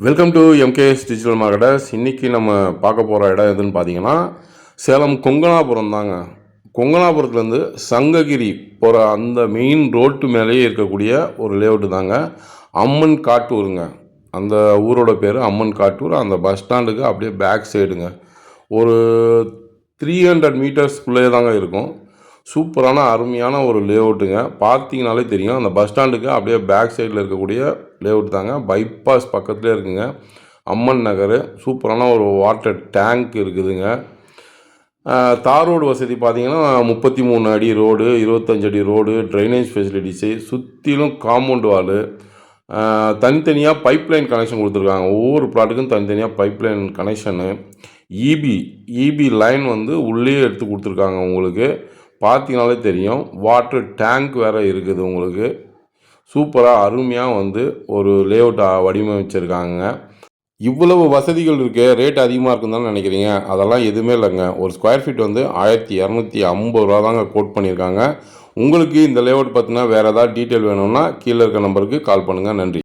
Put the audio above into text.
Welcome to MKS digital marketers இன்றைக்கி நம்ம பார்க்க போகிற இடம் எதுன்னு பார்த்தீங்கன்னா சேலம் கொங்கனாபுரம் தாங்க. கொங்கனாபுரத்துலேருந்து சங்ககிரி போகிற அந்த மெயின் ரோட்டு மேலேயே இருக்கக்கூடிய ஒரு லேஅவுட்டு தாங்க. அம்மன் காட்டூருங்க. அந்த ஊரோட பேர் அம்மன் காட்டூர். அந்த பஸ் ஸ்டாண்டுக்கு அப்படியே பேக் சைடுங்க ஒரு த்ரீ ஹண்ட்ரட் மீட்டர்ஸ்குள்ளே தாங்க இருக்கும். சூப்பரான அருமையான ஒரு லேஅவுட்டுங்க பார்த்தீங்கனாலே தெரியும் அந்த பஸ் ஸ்டாண்டுக்கு அப்படியே பேக் சைடில் இருக்கக்கூடிய லேஅவுட் தாங்க. பைபாஸ் பக்கத்துலேயே இருக்குங்க. அம்மன் நகர் சூப்பரான ஒரு வாட்டர் டேங்க் இருக்குதுங்க. தார் ரோடு வசதி பார்த்தீங்கன்னா முப்பத்தி மூணு அடி ரோடு இருபத்தஞ்சு அடி ரோடு ட்ரைனேஜ் ஃபெசிலிட்டிஸு சுற்றிலும் காம்பவுண்ட் வாலு தனித்தனியாக பைப்லைன் கனெக்ஷன் கொடுத்துருக்காங்க. ஒவ்வொரு ப்ளாட்டுக்கும் தனித்தனியாக pipeline connection EB EB line வந்து உள்ளே எடுத்து கொடுத்துருக்காங்க உங்களுக்கு. பார்த்தீங்கனாலே தெரியும். வாட்டர் டேங்க் வேறு இருக்குது உங்களுக்கு. சூப்பராக அருமையாக வந்து ஒரு லேஅவுட் வடிவமைச்சிருக்காங்க. இவ்வளவு வசதிகள் இருக்கு ரேட் அதிகமாக இருக்குன்னு தானே நினைக்கிறீங்க? அதெல்லாம் எதுவுமே இல்லைங்க. ஒரு ஸ்கொயர் ஃபீட் வந்து ஆயிரத்தி இரநூத்தி ஐம்பது ரூபா தாங்க கோட் பண்ணியிருக்காங்க. உங்களுக்கு இந்த லேஅவுட் பற்றினா வேறு ஏதாவது டீட்டெயில் வேணும்னா கீழே இருக்க நம்பருக்கு கால் பண்ணுங்கள் நன்றி.